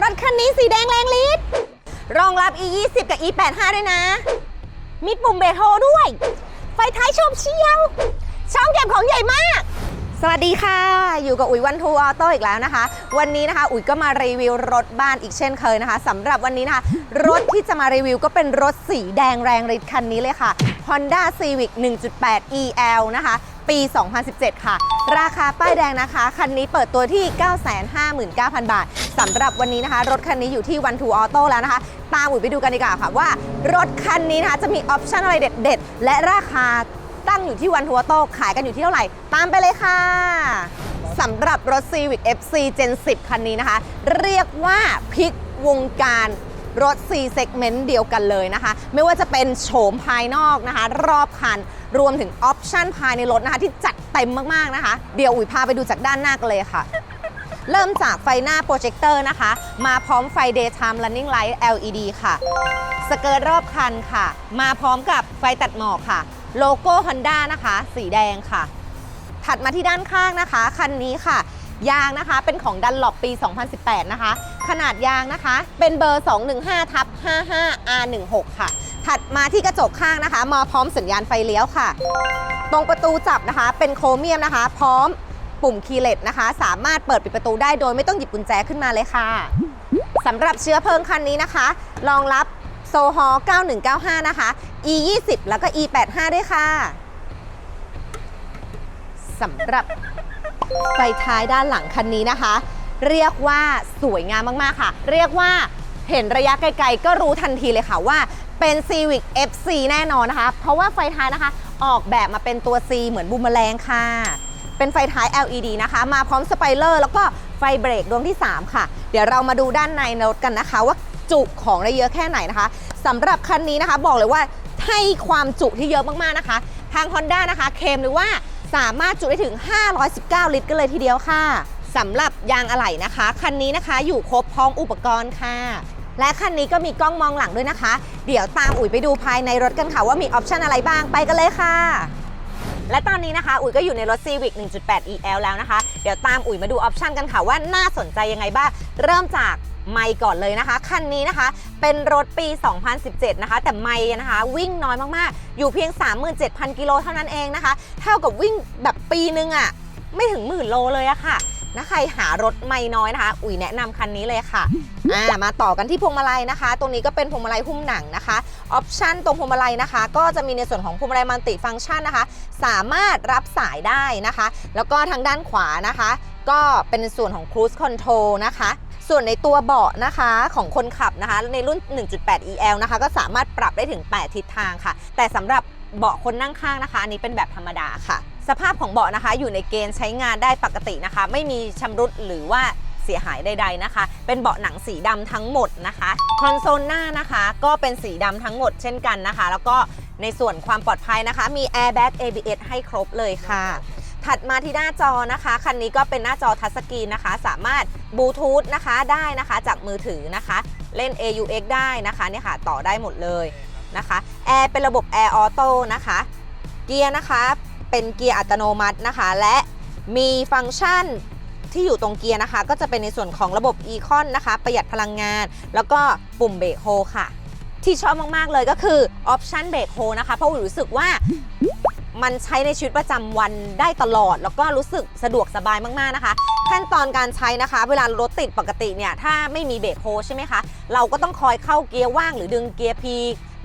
รถคันนี้สีแดงแรงฤทธิ์รองรับ e 2 0กับ e 8 5ด้วยนะ มีปุ่มเบรกโฮด้วย ไฟท้ายชมเชียว ช่องเก็บของใหญ่มาก สวัสดีค่ะ อยู่กับอุ๋ยวันทูออโต้อีกแล้วนะคะ วันนี้นะคะ อุ๋ยก็มารีวิวรถบ้านอีกเช่นเคยนะคะสำหรับวันนี้นะคะ รถที่จะมารีวิวก็เป็นรถสีแดงแรงฤทธิ์คันนี้เลยค่ะ Honda Civic 1.8 EL นะคะ ปี 2017 ค่ะ ราคาป้ายแดงนะคะ คันนี้เปิดตัวที่ 959,000 บาทสำหรับวันนี้นะคะ รถคันนี้อยู่ที่วันทูออโต้แล้วนะคะ ตามอุ๋ยไปดูกันดีกว่าค่ะว่ารถคันนี้นะคะจะมีออปชั่นอะไรเด็ด ๆ และราคาตั้งอยู่ที่วันทัวโต้ขายกันอยู่ที่เท่าไหร่ ตามไปเลยค่ะสำหรับรถ Civic FC Gen 10 คันนี้นะคะ เรียกว่าพลิกวงการ รถ C segment เดียวกันเลยนะคะ ไม่ว่าจะเป็นโฉมภายนอกนะคะ รอบคัน รวมถึงออปชั่นภายในรถนะคะ ที่จัดเต็มมากๆนะคะ เดี๋ยวอุ๋ยพาไปดูจากด้านหน้ากันเลยค่ะเริ่มจากไฟหน้าโปรเจคเตอร์นะคะ มาพร้อมไฟ daytime running light LED ค่ะ สเกิร์ตรอบคันค่ะ มาพร้อมกับไฟตัดหมอกค่ะ โลโก้ Honda นะคะ สีแดงค่ะ ถัดมาที่ด้านข้างนะคะ คันนี้ค่ะ ยางนะคะเป็นของดันหลบปี 2018 นะคะ ขนาดยางนะคะ เป็นเบอร์ 215ทับ55 R16 ค่ะ ถัดมาที่กระจกข้างนะคะ มาพร้อมสัญญาณไฟเลี้ยวค่ะ ตรงประตูจับนะคะ เป็นโครเมียมนะคะ พร้อมปุ่มคีย์เลสนะคะ สามารถเปิดปิดประตูได้โดยไม่ต้องหยิบกุญแจขึ้นมาเลยค่ะสำหรับเชื้อเพลิงคันนี้นะคะ รองรับโซฮอ9195 นะคะ e 2 0แล้วก็ e 8 5ด้วยค่ะสำหรับไฟท้ายด้านหลังคันนี้นะคะ เรียกว่าสวยงามมากๆค่ะ เรียกว่าเห็นระยะไกลๆ ก็รู้ทันทีเลยค่ะว่าเป็น Civic FC แน่นอนนะคะ เพราะว่าไฟท้ายนะคะ ออกแบบมาเป็นตัว C เหมือนบูมแมลงค่ะ เป็นไฟท้าย LED นะคะ มาพร้อมสไปเลอร์แล้วก็ไฟเบรกดวงที่ 3 ค่ะ เดี๋ยวเรามาดูด้านในรถกันนะคะ ว่าจุของได้เยอะแค่ไหนนะคะสำหรับคันนี้นะคะบอกเลยว่าให้ความจุที่เยอะมากๆนะคะ ทาง Honda นะคะ เคลมเลยว่าสามารถจุได้ถึง 519 ลิตรกันเลยทีเดียวค่ะ สำหรับยางอะไหล่นะคะ คันนี้นะคะอยู่ครบพร้อมอุปกรณ์ค่ะ และคันนี้ก็มีกล้องมองหลังด้วยนะคะ เดี๋ยวตามอุ๋ยไปดูภายในรถกันค่ะว่ามีออปชันอะไรบ้างไปกันเลยค่ะและตอนนี้นะคะ อุ๋ยก็อยู่ในรถ Civic 1.8 EL แล้วนะคะ เดี๋ยวตามอุ๋ยมาดูออปชันกันค่ะว่าน่าสนใจยังไงบ้าง เริ่มจากไมค์ก่อนเลยนะคะ คันนี้นะคะ เป็นรถปี 2017 นะคะ แต่ไมค์นะคะ วิ่งน้อยมาก ๆ อยู่เพียง 37,000 กิโลเท่านั้นเองนะคะ เท่ากับวิ่งแบบปีนึงอะ่ะ ไม่ถึงหมื่นโลเลยอะค่ะ นะใครหารถไม่น้อยนะคะ อุ๋ยแนะนำคันนี้เลยค่ะอ่ามาต่อกันที่พวงมาลัยนะคะ ตรงนี้ก็เป็นพวงมาลัยหุ้มหนังนะคะ ออปชันตรงพวงมาลัยนะคะ ก็จะมีในส่วนของพวงมาลัยมัลติฟังก์ชันนะคะ สามารถรับสายได้นะคะ แล้วก็ทางด้านขวานะคะ ก็เป็นส่วนของ Cruise Control นะคะส่วนในตัวเบาะนะคะของคนขับนะคะ ในรุ่น 1.8 EL นะคะ ก็สามารถปรับได้ถึง 8 ทิศทางค่ะ แต่สำหรับเบาะคนนั่งข้างนะคะ อันนี้เป็นแบบธรรมดาค่ะ สภาพของเบาะนะคะ อยู่ในเกณฑ์ใช้งานได้ปกตินะคะ ไม่มีชำรุดหรือว่าเสียหายใด ๆนะคะ เป็นเบาะหนังสีดำทั้งหมดนะคะ คอนโซลหน้านะคะก็เป็นสีดำทั้งหมดเช่นกันนะคะ แล้วก็ในส่วนความปลอดภัยนะคะ มี Airbag ABS ให้ครบเลยค่ะ ถัดมาที่หน้าจอนะคะ คันนี้ก็เป็นหน้าจอทัชสกรีนนะคะ สามารถบลูทูธนะคะได้นะคะจากมือถือนะคะ เล่น AUX ได้นะคะเนี่ยค่ะต่อได้หมดเลยนะคะ แอร์เป็นระบบ Air Auto นะคะ เกียร์นะคะ เป็นเกียร์อัตโนมัตินะคะ และมีฟังก์ชันที่อยู่ตรงเกียร์นะคะ ก็จะเป็นในส่วนของระบบ e-con นะคะ ประหยัดพลังงาน แล้วก็ปุ่มเบรกโฮค่ะ ที่ชอบมาก ๆ เลยก็คือออปชันเบรกโฮนะคะ เพราะว่ารู้สึกว่ามันใช้ในชีวิตประจำวันได้ตลอด แล้วก็รู้สึกสะดวกสบายมาก ๆ นะคะ ขั้นตอนการใช้นะคะ เวลารถติดปกติเนี่ย ถ้าไม่มีเบรกโฮใช่ไหมคะ เราก็ต้องคอยเข้าเกียร์ว่างหรือดึงเกียร์พี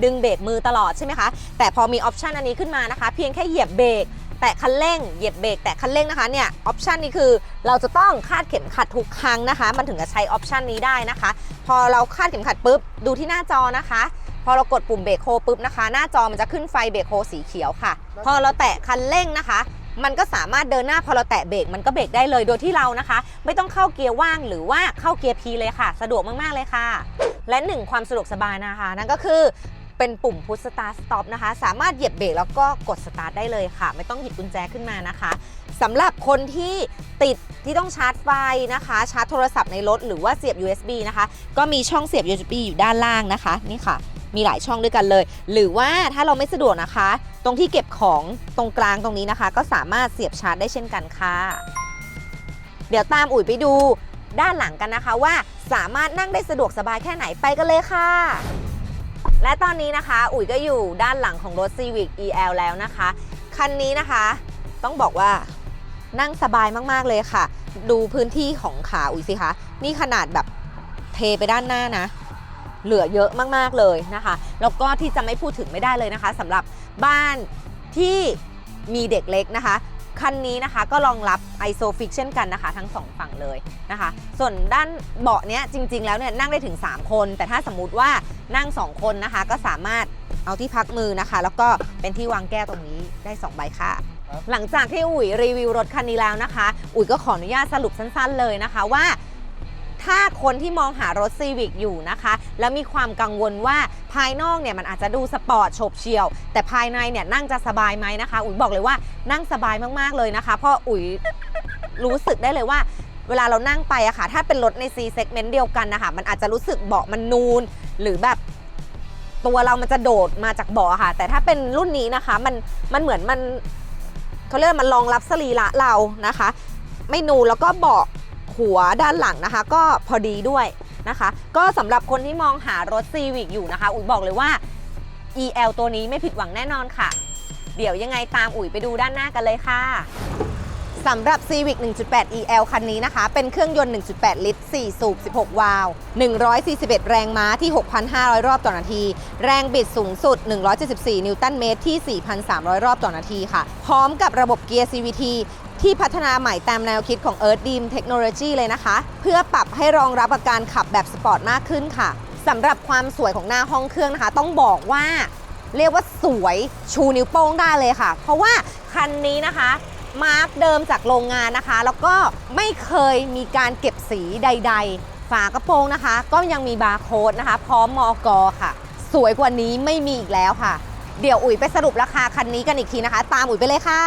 ดึงเบรกมือตลอดใช่ไหมคะ แต่พอมีออปชันอันนี้ขึ้นมานะคะ เพียงแค่เหยียบเบรกแตะคันเร่งเหยียบเบรกแตะคันเร่งนะคะเนี่ยออปชันนี้คือเราจะต้องคาดเข็มขัดทุกครั้งนะคะ มันถึงจะใช้ออปชันนี้ได้นะคะ พอเราคาดเข็มขัดปุ๊บดูที่หน้าจอนะคะ พอเรากดปุ่มเบรกโฮปุ๊บนะคะ หน้าจอมันจะขึ้นไฟเบรกโฮสีเขียวค่ะ พอเราแตะคันเร่งนะคะมันก็สามารถเดินหน้าพอเราแตะเบรกมันก็เบรกได้เลยโดยที่เรานะคะ ไม่ต้องเข้าเกียร์ว่างหรือว่าเข้าเกียร์พีเลยค่ะ สะดวกมาก ๆ เลยค่ะ และหนึ่งความสะดวกสบายนะคะ นั่นก็คือ เป็นปุ่มพุชสตาร์ t สต็อปนะคะ สามารถเหยียบเบรกแล้วก็กดสตาร์ทได้เลยค่ะ ไม่ต้องหยิบกุญแจขึ้นมานะคะสำหรับคนที่ติดที่ต้องชาร์จไฟนะคะ ชาร์จโทรศัพท์ในรถหรือว่าเสียบ USB นะคะ ก็มีช่องเสียบ USB อยู่ด้านล่างนะคะ นี่ค่ะ มีหลายช่องด้วยกันเลย หรือว่าถ้าเราไม่สะดวกนะคะ ตรงที่เก็บของตรงกลางตรงนี้นะคะ ก็สามารถเสียบชาร์จได้เช่นกันค่ะ เดี๋ยวตามอุ๋ยไปดูด้านหลังกันนะคะว่าสามารถนั่งได้สะดวกสบายแค่ไหนไปกันเลยค่ะ และตอนนี้นะคะ อุ๋ยก็อยู่ด้านหลังของรถ Civic EL แล้วนะคะ คันนี้นะคะ ต้องบอกว่านั่งสบายมากๆเลยค่ะ ดูพื้นที่ของขาอุ๋ยสิคะ นี่ขนาดแบบเทไปด้านหน้านะ เหลือเยอะมากๆเลยนะคะ แล้วก็ที่จะไม่พูดถึงไม่ได้เลยนะคะสำหรับบ้านที่มีเด็กเล็กนะคะ คันนี้นะคะก็รองรับ ISOFIX เช่นกันนะคะ ทั้งสองฝั่งเลยนะคะ ส่วนด้านเบาะเนี้ยจริง ๆ แล้วเนี่ยนั่งได้ถึง 3 คน แต่ถ้าสมมุติว่านั่ง 2 คนนะคะ ก็สามารถเอาที่พักมือนะคะ แล้วก็เป็นที่วางแก้วตรงนี้ได้ 2 ใบค่ะครับหลังจากที่อุ๋ยรีวิวรถคันนี้แล้วนะคะ อุ๋ยก็ขออนุญาตสรุปสั้น ๆ เลยนะคะว่า ถ้าคนที่มองหารถซีวิกอยู่นะคะ แล้วมีความกังวลว่าภายนอกเนี่ยมันอาจจะดูสปอร์ตโฉบเฉี่ยว แต่ภายในเนี่ยนั่งจะสบายไหมนะคะ อุ๋ยบอกเลยว่านั่งสบายมากๆเลยนะคะเพราะอุ๋ยรู้สึกได้เลยว่าเวลาเรานั่งไปอะค่ะ ถ้าเป็นรถใน C segment เดียวกันนะคะ มันอาจจะรู้สึกเบาะมันนูน หรือแบบตัวเรามันจะโดดมาจากเบาะอะค่ะ แต่ถ้าเป็นรุ่นนี้นะคะ มัน มันเหมือนมันเขาเรียกมันรองรับสรีระเรานะคะ ไม่นูนแล้วก็เบาะ หัวด้านหลังนะคะ ก็พอดีด้วยนะคะ ก็สำหรับคนที่มองหารถ Civic อยู่นะคะ อุ๋ยบอกเลยว่า EL ตัวนี้ไม่ผิดหวังแน่นอนค่ะ เดี๋ยวยังไงตามอุ๋ยไปดูด้านหน้ากันเลยค่ะสำหรับ Civic 1.8 EL คันนี้นะคะ เป็นเครื่องยนต์ 1.8 ลิตร 4 สูบ 16 วาล์ว141 แรงม้าที่ 6,500 รอบต่อนาที แรงบิดสูงสุด 174 นิวตันเมตรที่ 4,300 รอบต่อนาทีค่ะ พร้อมกับระบบเกียร์ CVT ที่พัฒนาใหม่ตามแนวคิดของ Earth Beam Technology เลยนะคะ เพื่อปรับให้รองรับกับการขับแบบสปอร์ตมากขึ้นค่ะสำหรับความสวยของหน้าห้องเครื่องนะคะ ต้องบอกว่าเรียกว่าสวยชูนิ้วโป้งได้เลยค่ะ เพราะว่าคันนี้นะคะมาร์กเดิมจากโรงงานนะคะ แล้วก็ไม่เคยมีการเก็บสีใด ๆ ฝากระโปรงนะคะ ก็ยังมีบาร์โค้ดนะคะ พร้อมมอกอค่ะ สวยกว่านี้ไม่มีอีกแล้วค่ะ เดี๋ยวอุ๋ยไปสรุปราคาคันนี้กันอีกทีนะคะ ตามอุ๋ยไปเลยค่ะ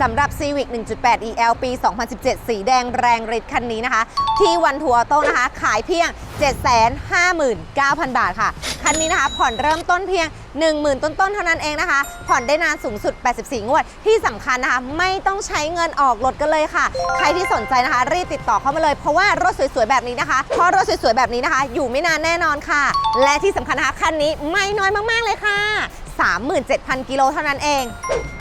สำหรับ Civic 1.8 EL ปี 2017 สีแดงแรงฤทธิ์คันนี้นะคะ ที่วันทัวร์โต้นะคะ ขายเพียง 759,000 บาทค่ะ คันนี้นะคะ ผ่อนเริ่มต้นเพียง 10,000 ต้นๆ เท่านั้นเองนะคะ ผ่อนได้นานสูงสุด 84 งวด ที่สำคัญนะคะ ไม่ต้องใช้เงินออกรถกันเลยค่ะ ใครที่สนใจนะคะ รีบติดต่อเข้ามาเลย เพราะว่ารถสวยๆ แบบนี้นะคะ เพราะรถสวยๆ แบบนี้นะคะ อยู่ไม่นานแน่นอนค่ะ และที่สำคัญนะคะ คันนี้ไม่น้อยมากๆ เลยค่ะ 37,000 กิโลเท่านั้นเอง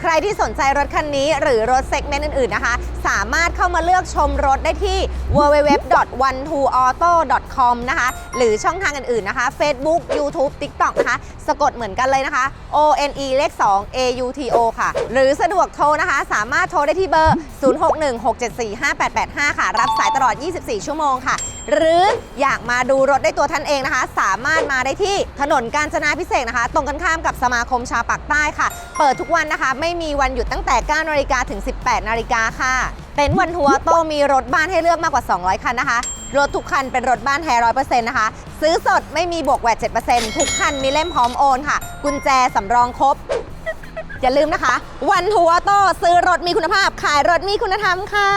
ใครที่สนใจรถคันนี้หรือรถเซกเมนต์อื่นๆนะคะ สามารถเข้ามาเลือกชมรถได้ที่ www.12auto.com นะคะ หรือช่องทางอื่นๆนะคะ Facebook YouTube TikTok นะคะ สะกดเหมือนกันเลยนะคะ O N E เลข 2 A U T O ค่ะ หรือสะดวกโทรนะคะ สามารถโทรได้ที่เบอร์ 0616745885 ค่ะ รับสายตลอด 24 ชั่วโมงค่ะ หรืออยากมาดูรถได้ตัวท่านเองนะคะ สามารถมาได้ที่ถนนกาญจนาพิเศษนะคะ ตรงกันข้ามกับสมาคมชาวปากใต้ค่ะ เปิดทุกวันนะคะ ไม่มีวันหยุดตั้งแต่9นาฬิกาถึง 18นาฬิกาค่ะ เต็นท์วันทัวร์โตมีรถบ้านให้เลือกมากกว่า 200 คันนะคะ รถทุกคันเป็นรถบ้านแท้ร้อยเปอร์เซ็นต์นะคะ ซื้อสดไม่มีบวกแวด7%ทุกคันมีเล่มพร้อมโอนค่ะ กุญแจสำรองครบ อย่าลืมนะคะ วันทัวร์โตซื้อรถมีคุณภาพ ขายรถมีคุณธรรมค่ะ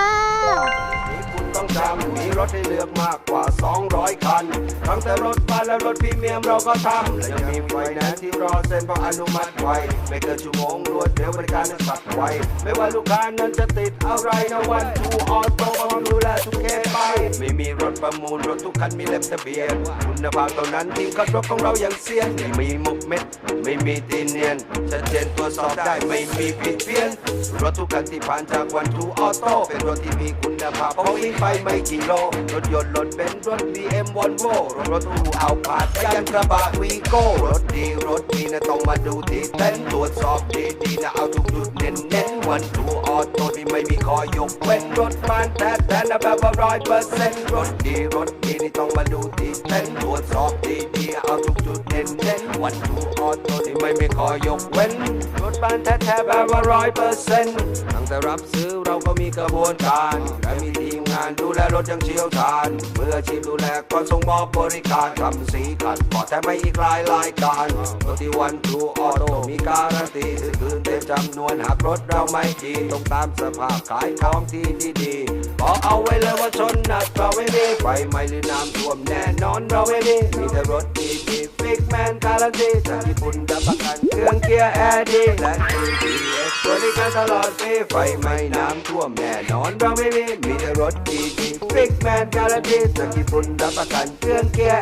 องจำมีรถให้เลือกมากกว่า 200 คัน ทั้งแต่รถบ้านและรถพรีเมียมเราก็ทำ และยังมีไฟแนนซ์ที่รอเซ็นเพราะอนุมัติไว ไม่เกินชั่วโมงรวดเร็วบริการนั้นสับไว ไม่ว่าลูกค้านั้นจะติดอะไรนะวันทูออโต้พร้อมดูแลทุกเคสไป ไม่มีรถประมูลรถทุกคันมีเล่มทะเบียน คุณภาพเท่านั้นที่ขับรถของเราอย่างเซียนไม่มีมุกเม็ด ไม่มีตีเนียนชัดเจนตรวสอบได้ไม่มีผิดเพี้ยน รถทุกคันที่ผ่านจากวันทูออโต้เป็นรถที่มีคุณภาพเพราะวิ่งไปไม่กี่โลรถยนต์รถเบนซ์รถ BM วอลโวรถรถตู้เอาผาดยันกระบะวีโก้รถดีรถดีนะต้องมาดูที่เต้นท์ตรวจสอบดีดีๆนะเอาทุกจุดเน้นเน้นวันทูออโต้ที่ไม่มีคอยกเว้นรถบ้านแท้แท้นะแบบว่าร้อยเปอร์เซ็นต์รถดีรถดีนี่ต้องมาดูที่เต้นท์ตรวจสอบดีดีๆเอาทุกจุดเน้นเน้นวันทูออโต้ที่ไม่มีคอยกเว้นรถบ้านแท้แท้ๆแบบว่าร้อยเปอร์เซ็นต์ตั้งแต่รับซื้อเราก็มีกระบวนการและมีทีมงานดูแลรถย่างเชี่ยวชาญเมืออชีพดูแลก่อนส่งมอบบริการทำสีขัดปอดแต่ไม่อีกหลายรายการรถที่วันทูออโต้มีการันตีซื้อคืนเต็มจำนวนหากรถเราไม่ดีต้องตามสภาพขายของที่ดีๆบอกเอาไว้เลยว่าชนหนักเราไม่มีไฟไหม้หรือน้ำท่วมแน่นอนเราไม่มีมีแต่รถดีๆฟิกแมนการันตีจากญี่ปุ่นรับประกันเครื่องเกียร์แอร์ดีและบริการตลอดฟรีไฟไหม่น้ำท่วมแน่นอนเราไม่มีมีแต่รถดีๆฟิกแมนการันตีจากญี่ปุ่นรับประกันเครื่องเกียร์